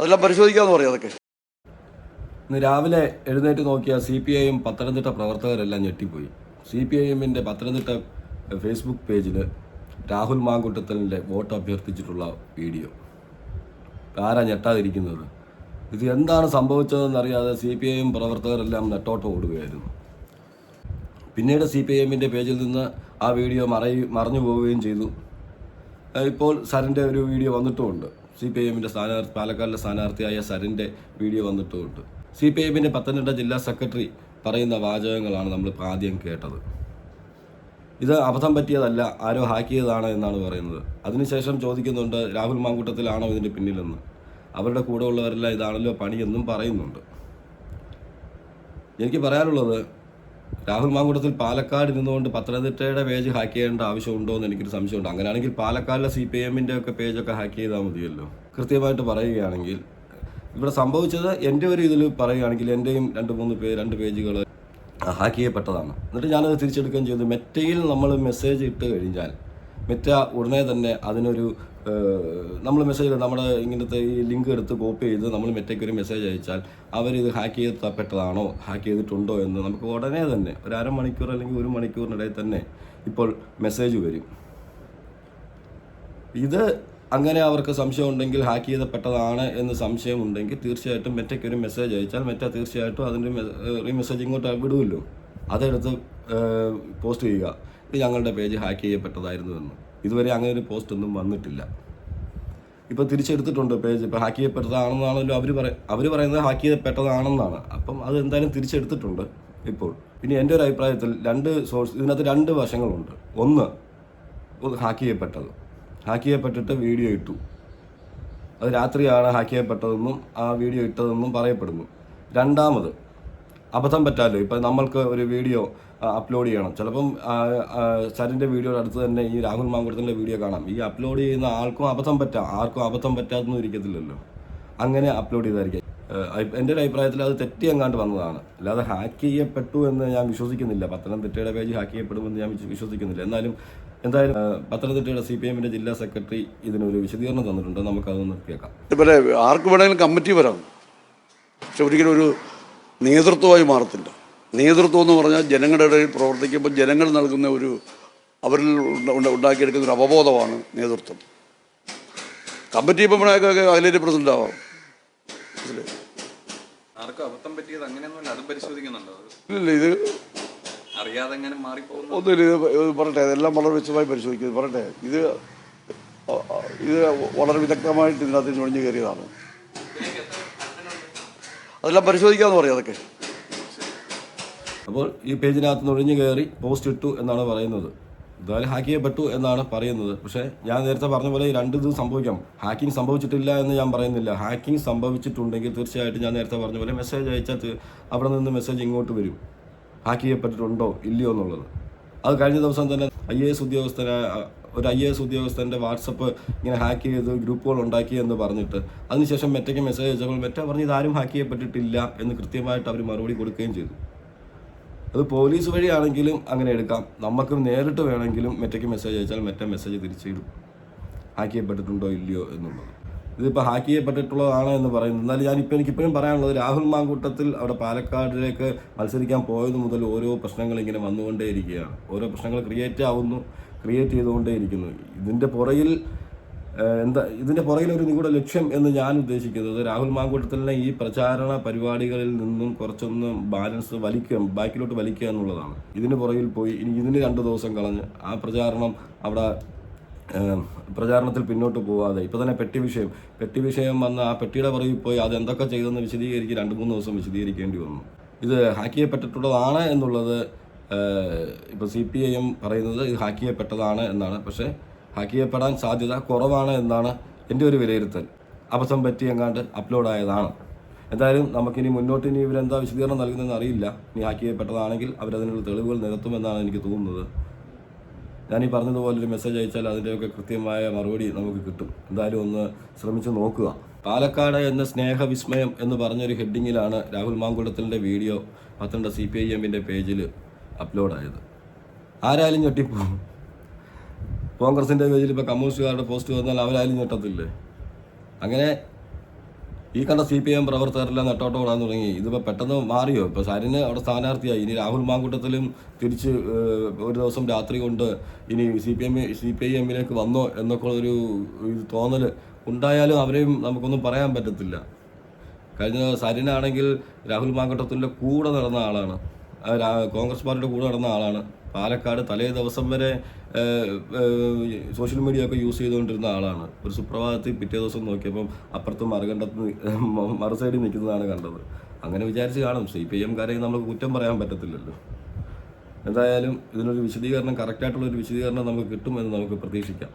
അതെല്ലാം പരിശോധിക്കാമെന്ന് പറയാം അതൊക്കെ. ഇന്ന് രാവിലെ എഴുന്നേറ്റ് നോക്കിയ C P I M Pathanamthitta പ്രവർത്തകരെല്ലാം ഞെട്ടിപ്പോയി. സി പി ഐ എമ്മിന്റെ പത്തനംതിട്ട ഫേസ്ബുക്ക് പേജിൽ രാഹുൽ മാങ്കുട്ടത്തലിന്റെ വോട്ട് അഭ്യർത്ഥിച്ചിട്ടുള്ള വീഡിയോ. ആരാ ഞെട്ടാതിരിക്കുന്നത്? ഇത് എന്താണ് സംഭവിച്ചതെന്നറിയാതെ സി പി ഐ എം പ്രവർത്തകരെല്ലാം നെട്ടോട്ടം ഓടുകയായിരുന്നു. പിന്നീട് സി പി ഐ എമ്മിന്റെ പേജിൽ നിന്ന് ആ വീഡിയോ മറയി മറഞ്ഞു പോവുകയും ചെയ്തു ഇപ്പോൾ സരന്റെ ഒരു വീഡിയോ വന്നിട്ടുമുണ്ട്. സി പി ഐ എമ്മിന്റെ സ്ഥാനാർത്ഥി പാലക്കാടിലെ സ്ഥാനാർത്ഥിയായ സരിന്റെ വീഡിയോ വന്നിട്ടുമുണ്ട് സി പി ഐ എമ്മിന്റെ പത്തനംതിട്ട ജില്ലാ സെക്രട്ടറി പറയുന്ന വാചകങ്ങളാണ് നമ്മൾ ആദ്യം കേട്ടത്. ഇത് അബദ്ധം പറ്റിയതല്ല ആരോ ഹാക്ക് ചെയ്തതാണ് എന്നാണ് പറയുന്നത്. അതിനുശേഷം ചോദിക്കുന്നുണ്ട് രാഹുൽ മാങ്കൂട്ടത്തിലാണോ ഇതിന്റെ പിന്നിലെന്ന്. അവരുടെ കൂടെ ഉള്ളവരെല്ലാം ഇതാണല്ലോ പണിയെന്നും പറയുന്നുണ്ട്. എനിക്ക് പറയാനുള്ളത് രാഹുൽ മാങ്കുടത്തിൽ പാലക്കാട് ഇരുന്നുകൊണ്ട് പത്തനംതിട്ടയുടെ പേജ് ഹാക്ക് ചെയ്യേണ്ട ആവശ്യമുണ്ടോ എന്ന് എനിക്കൊരു സംശയമുണ്ട്. അങ്ങനെയാണെങ്കിൽ പാലക്കാടിലെ സി പി എമ്മിന്റെ ഒക്കെ പേജൊക്കെ ഹാക്ക് ചെയ്താൽ മതിയല്ലോ. കൃത്യമായിട്ട് പറയുകയാണെങ്കിൽ ഇവിടെ സംഭവിച്ചത് എന്റെ ഒരു ഇതിൽ പറയുകയാണെങ്കിൽ എന്റെയും രണ്ട് മൂന്ന് പേ രണ്ട് പേജുകൾ ഹാക്ക് ചെയ്യപ്പെട്ടതാണ്. എന്നിട്ട് ഞാനത് തിരിച്ചെടുക്കുകയും ചെയ്തു. മെറ്റയിൽ നമ്മൾ മെസ്സേജ് ഇട്ട് കഴിഞ്ഞാൽ മെറ്റ ഉടനെ തന്നെ അതിനൊരു നമ്മൾ മെസ്സേജ് നമ്മുടെ ഇങ്ങനത്തെ ഈ ലിങ്ക് എടുത്ത് കോപ്പി ചെയ്ത് നമ്മൾ മെറ്റയ്ക്ക് ഒരു മെസ്സേജ് അയച്ചാൽ അവരിത് ഹാക്ക് ചെയ്തപ്പെട്ടതാണോ? ഹാക്ക് ചെയ്തിട്ടുണ്ടോ എന്ന് നമുക്ക് ഉടനെ തന്നെ ഒരു അരമണിക്കൂർ അല്ലെങ്കിൽ ഒരു മണിക്കൂറിനിടയിൽ തന്നെ ഇപ്പോൾ മെസ്സേജ് വരും. ഇത് അങ്ങനെ അവർക്ക് സംശയം ഉണ്ടെങ്കിൽ ഹാക്ക് ചെയ്തപ്പെട്ടതാണ് എന്ന് സംശയം ഉണ്ടെങ്കിൽ തീർച്ചയായിട്ടും മെറ്റയ്ക്ക് ഒരു മെസ്സേജ് അയച്ചാൽ മെറ്റ തീർച്ചയായിട്ടും അതിന്റെ ഈ മെസ്സേജ് ഇങ്ങോട്ട് വിടുമല്ലോ അതെടുത്ത് പോസ്റ്റ് ചെയ്യുക. ഇത് ഞങ്ങളുടെ പേജ് ഹാക്ക് ചെയ്യപ്പെട്ടതായിരുന്നു എന്ന്. ഇതുവരെ അങ്ങനെ ഒരു പോസ്റ്റ് ഒന്നും വന്നിട്ടില്ല. ഇപ്പോൾ തിരിച്ചെടുത്തിട്ടുണ്ട് പേജ് ഇപ്പോൾ ഹാക്ക് ചെയ്യപ്പെട്ടതാണെന്നാണല്ലോ അവർ പറ അവർ പറയുന്നത് ഹാക്ക് ചെയ്യപ്പെട്ടതാണെന്നാണ്. അപ്പം അത് എന്തായാലും തിരിച്ചെടുത്തിട്ടുണ്ട് ഇപ്പോൾ. പിന്നെ എന്റെ ഒരു അഭിപ്രായത്തിൽ രണ്ട് സോഴ്സ് ഇതിനകത്ത് രണ്ട് വശങ്ങളുണ്ട്. ഒന്ന് ഹാക്ക് ചെയ്യപ്പെട്ടത്. ഹാക്ക് ചെയ്യപ്പെട്ടിട്ട് വീഡിയോ ഇട്ടു. അത് രാത്രിയാണ് ഹാക്ക് ചെയ്യപ്പെട്ടതെന്നും ആ വീഡിയോ ഇട്ടതെന്നും പറയപ്പെടുന്നു. രണ്ടാമത് അബദ്ധം പറ്റാമല്ലോ ഇപ്പം നമ്മൾക്ക് ഒരു വീഡിയോ അപ്ലോഡ് ചെയ്യണം. ചിലപ്പം സരിന്റെ വീഡിയോയുടെ അടുത്ത് തന്നെ ഈ രാഹുൽ മാങ്കുടത്തിന്റെ വീഡിയോ കാണാം. ഈ അപ്ലോഡ് ചെയ്യുന്ന ആൾക്കും അബദ്ധം പറ്റാം ആർക്കും അബദ്ധം പറ്റാത്തൊന്നും ഇരിക്കത്തില്ലല്ലോ. അങ്ങനെ അപ്ലോഡ് ചെയ്തായിരിക്കും. എന്റെ ഒരു അഭിപ്രായത്തിൽ അത് തെറ്റി എങ്ങാണ്ട് വന്നതാണ്. അല്ലാതെ ഹാക്ക് ചെയ്യപ്പെട്ടു എന്ന് ഞാൻ വിശ്വസിക്കുന്നില്ല. പത്തനംതിട്ടയുടെ പേജ് ഹാക്ക് ചെയ്യപ്പെടുമെന്ന് ഞാൻ വിശ്വസിക്കുന്നില്ല. എന്നാലും എന്തായാലും പത്തനംതിട്ടയുടെ സി പി എമ്മിന്റെ ജില്ലാ സെക്രട്ടറി ഇതിനൊരു വിശദീകരണം തന്നിട്ടുണ്ട്. നമുക്കതൊന്ന് കേൾക്കാം. ഇതുപോലെ ആർക്ക് വേണമെങ്കിലും കമ്മിറ്റി വരാം. പക്ഷെ ഒരിക്കലും ഒരു നേതൃത്വമായി മാറത്തില്ല. നേതൃത്വം എന്ന് പറഞ്ഞാൽ ജനങ്ങളുടെ ഇടയിൽ പ്രവർത്തിക്കുമ്പോൾ ജനങ്ങൾ നൽകുന്ന ഒരു അവരിൽ ഉണ്ട- ഉണ്ട- ഉണ്ടാക്കിയെടുക്കുന്ന ഒരു അവബോധമാണ് നേതൃത്വം. കമ്മിറ്റി മെമ്പറായൊക്കെ അതിലേറ്റ് പ്രസിഡന്റ് ആവാം. പറട്ടെ ഇല്ല ഇത് ഒന്നുമില്ല ഇത് പറയട്ടെ. ഇതെല്ലാം വളരെ വിശദമായി പരിശോധിക്കുന്നു പറട്ടെ പറയട്ടെ. ഇത് ഇത് വളരെ വിദഗ്ധമായിട്ട് ഇതിനകത്ത് ചുഴഞ്ഞു കയറിയതാണ്. അതെല്ലാം പരിശോധിക്കാമെന്ന് പറയാം അതൊക്കെ. അപ്പോൾ ഈ പേജിനകത്ത് നുഴഞ്ഞു കയറി പോസ്റ്റ് ഇട്ടു എന്നാണ് പറയുന്നത്. എന്തായാലും ഹാക്ക് ചെയ്യപ്പെട്ടു എന്നാണ് പറയുന്നത്. പക്ഷേ ഞാൻ നേരത്തെ പറഞ്ഞ പോലെ രണ്ട് ഇത് സംഭവിക്കാം. ഹാക്കിംഗ് സംഭവിച്ചിട്ടില്ല എന്ന് ഞാൻ പറയുന്നില്ല. ഹാക്കിംഗ് സംഭവിച്ചിട്ടുണ്ടെങ്കിൽ തീർച്ചയായിട്ടും ഞാൻ നേരത്തെ പറഞ്ഞ പോലെ മെസ്സേജ് അയച്ചാൽ അവിടെ നിന്ന് മെസ്സേജ് ഇങ്ങോട്ട് വരും. ഹാക്ക് ചെയ്യപ്പെട്ടിട്ടുണ്ടോ? ഇല്ലയോ എന്നുള്ളത്. അത് കഴിഞ്ഞ ദിവസം തന്നെ ഐ എ എസ് ഉദ്യോഗസ്ഥന ഒരു ഐ എസ് ഉദ്യോഗസ്ഥന്റെ വാട്സപ്പ് ഇങ്ങനെ ഹാക്ക് ചെയ്ത് ഗ്രൂപ്പുകൾ ഉണ്ടാക്കി എന്ന് പറഞ്ഞിട്ട്. അതിനുശേഷം മെറ്റയ്ക്ക് മെസ്സേജ് അയച്ചപ്പോൾ മെറ്റ പറഞ്ഞ് ഇതാരും ഹാക്ക് ചെയ്യപ്പെട്ടിട്ടില്ല എന്ന് കൃത്യമായിട്ട് അവർ മറുപടി കൊടുക്കുകയും ചെയ്തു. അത് പോലീസ് വഴിയാണെങ്കിലും അങ്ങനെ എടുക്കാം. നമുക്ക് നേരിട്ട് വേണമെങ്കിലും മെറ്റയ്ക്ക് മെസ്സേജ് അയച്ചാൽ മെറ്റ മെസ്സേജ് തിരിച്ചിടും. ഹാക്ക് ചെയ്യപ്പെട്ടിട്ടുണ്ടോ ഇല്ലയോ എന്നുള്ളത്. ഇതിപ്പോൾ ഹാക്ക് ചെയ്യപ്പെട്ടിട്ടുള്ളതാണ് എന്ന് പറയുന്നത്. എന്നാൽ ഞാനിപ്പോൾ എനിക്കിപ്പോഴും പറയാനുള്ളത് രാഹുൽ മാങ്കൂട്ടത്തിൽ അവിടെ പാലക്കാടിലേക്ക് മത്സരിക്കാൻ പോയത് മുതൽ ഓരോ പ്രശ്നങ്ങൾ ഇങ്ങനെ വന്നുകൊണ്ടേയിരിക്കുകയാണ്. ഓരോ പ്രശ്നങ്ങൾ ക്രിയേറ്റ് ആവുന്നു. ക്രിയേറ്റ് ചെയ്തുകൊണ്ടേയിരിക്കുന്നു ഇതിന്റെ പുറകിൽ ഏഹ്, എന്താ ഇതിന്റെ പുറകിൽ ഒരു നിഗൂഢ ലക്ഷ്യം എന്ന് ഞാൻ ഉദ്ദേശിക്കുന്നത് രാഹുൽ മാങ്കൂട്ടത്തിലെ ഈ പ്രചാരണ പരിപാടികളിൽ നിന്നും കുറച്ചൊന്ന് ബാലൻസ് വലിക്കുക ബാക്കിലോട്ട് വലിക്കുക എന്നുള്ളതാണ്. ഇതിന് പുറകിൽ പോയി ഇനി ഇതിന് രണ്ട് ദിവസം കളഞ്ഞ് ആ പ്രചാരണം അവിടെ പ്രചാരണത്തിൽ പിന്നോട്ട് പോവാതെ. ഇപ്പോൾ തന്നെ പെട്ടി വിഷയം. പെട്ടി വിഷയം വന്ന ആ പെട്ടിയുടെ പുറകിൽ പോയി അത് എന്തൊക്കെ ചെയ്തെന്ന് വിശദീകരിച്ച് രണ്ട് മൂന്ന് ദിവസം വിശദീകരിക്കേണ്ടി വന്നു. ഇത് ഹാക്ക് ചെയ്യപ്പെട്ടിട്ടുള്ളതാണ് എന്നുള്ളത് ഇപ്പോൾ സി പി ഐ എം പറയുന്നത് ഇത് ഹാക്ക് ചെയ്യപ്പെട്ടതാണ് എന്നാണ്. പക്ഷേ ഹാക്ക് ചെയ്യപ്പെടാൻ സാധ്യത കുറവാണ് എന്നാണ് എന്റെ ഒരു വിലയിരുത്തൽ. അബദ്ധം പറ്റി എങ്ങാണ്ട് അപ്ലോഡ് ആയതാണ്. എന്തായാലും നമുക്കിനി മുന്നോട്ട് ഇനി ഇവരെന്താ വിശദീകരണം നൽകുന്നതെന്ന് അറിയില്ല. ഇനി ഹാക്ക് ചെയ്യപ്പെട്ടതാണെങ്കിൽ അവരതിനുള്ള തെളിവുകൾ നിരത്തുമെന്നാണ് എനിക്ക് തോന്നുന്നത്. ഞാൻ ഈ പറഞ്ഞതുപോലെ ഒരു മെസ്സേജ് അയച്ചാൽ അതിന്റെയൊക്കെ കൃത്യമായ മറുപടി നമുക്ക് കിട്ടും. എന്തായാലും ഒന്ന് ശ്രമിച്ച് നോക്കുക. പാലക്കാട് എന്ന സ്നേഹവിസ്മയം എന്ന് പറഞ്ഞൊരു ഹെഡിങ്ങിലാണ് Rahul മാങ്കുളത്തിന്റെ video Pathanamthitta C P I എമ്മിന്റെ പേജിൽ അപ്ലോഡായത്. ആരായാലും ഞെട്ടിപ്പോ. കോൺഗ്രസിന്റെ പേജിൽ ഇപ്പോൾ കമ്മ്യൂണിസ്റ്റുകാരുടെ പോസ്റ്റ് വന്നാൽ അവരായാലും ഞെട്ടത്തില്ലേ? അങ്ങനെ ഈ കണ്ട സി പി എം പ്രവർത്തകരെല്ലാം നെട്ടോട്ട് ഓടാൻ തുടങ്ങി. ഇതിപ്പോൾ പെട്ടെന്ന് മാറിയോ? ഇപ്പോൾ സരിന് അവിടെ സ്ഥാനാർത്ഥിയായി. ഇനി രാഹുൽ മാങ്കൂട്ടത്തിലും തിരിച്ച് ഒരു ദിവസം രാത്രി കൊണ്ട് ഇനി C P M C P I എമ്മിലേക്ക് വന്നോ എന്നൊക്കെ ഒരു തോന്നൽ ഉണ്ടായാലും അവരെയും നമുക്കൊന്നും പറയാൻ പറ്റത്തില്ല. കഴിഞ്ഞ സരിനാണെങ്കിൽ രാഹുൽ മാങ്കൂട്ടത്തിന്റെ കൂടെ നടന്ന ആളാണ്. കോൺഗ്രസ് പാർട്ടിയുടെ കൂടെ നടന്ന ആളാണ്. പാലക്കാട് തലേ ദിവസം വരെ സോഷ്യൽ മീഡിയ ഒക്കെ യൂസ് ചെയ്തുകൊണ്ടിരുന്ന ആളാണ്. ഒരു സുപ്രഭാതത്തിൽ പിറ്റേ ദിവസം നോക്കിയപ്പം അപ്പുറത്ത് മറുകണ്ടത്ത് മറു സൈഡിൽ നിൽക്കുന്നതാണ് കണ്ടത്. അങ്ങനെ വിചാരിച്ച് കാണും. സി പി എംകാരെയും നമുക്ക് കുറ്റം പറയാൻ പറ്റത്തില്ലല്ലോ. എന്തായാലും ഇതിനൊരു വിശദീകരണം കറക്റ്റായിട്ടുള്ള ഒരു വിശദീകരണം നമുക്ക് കിട്ടുമെന്ന് നമുക്ക് പ്രതീക്ഷിക്കാം.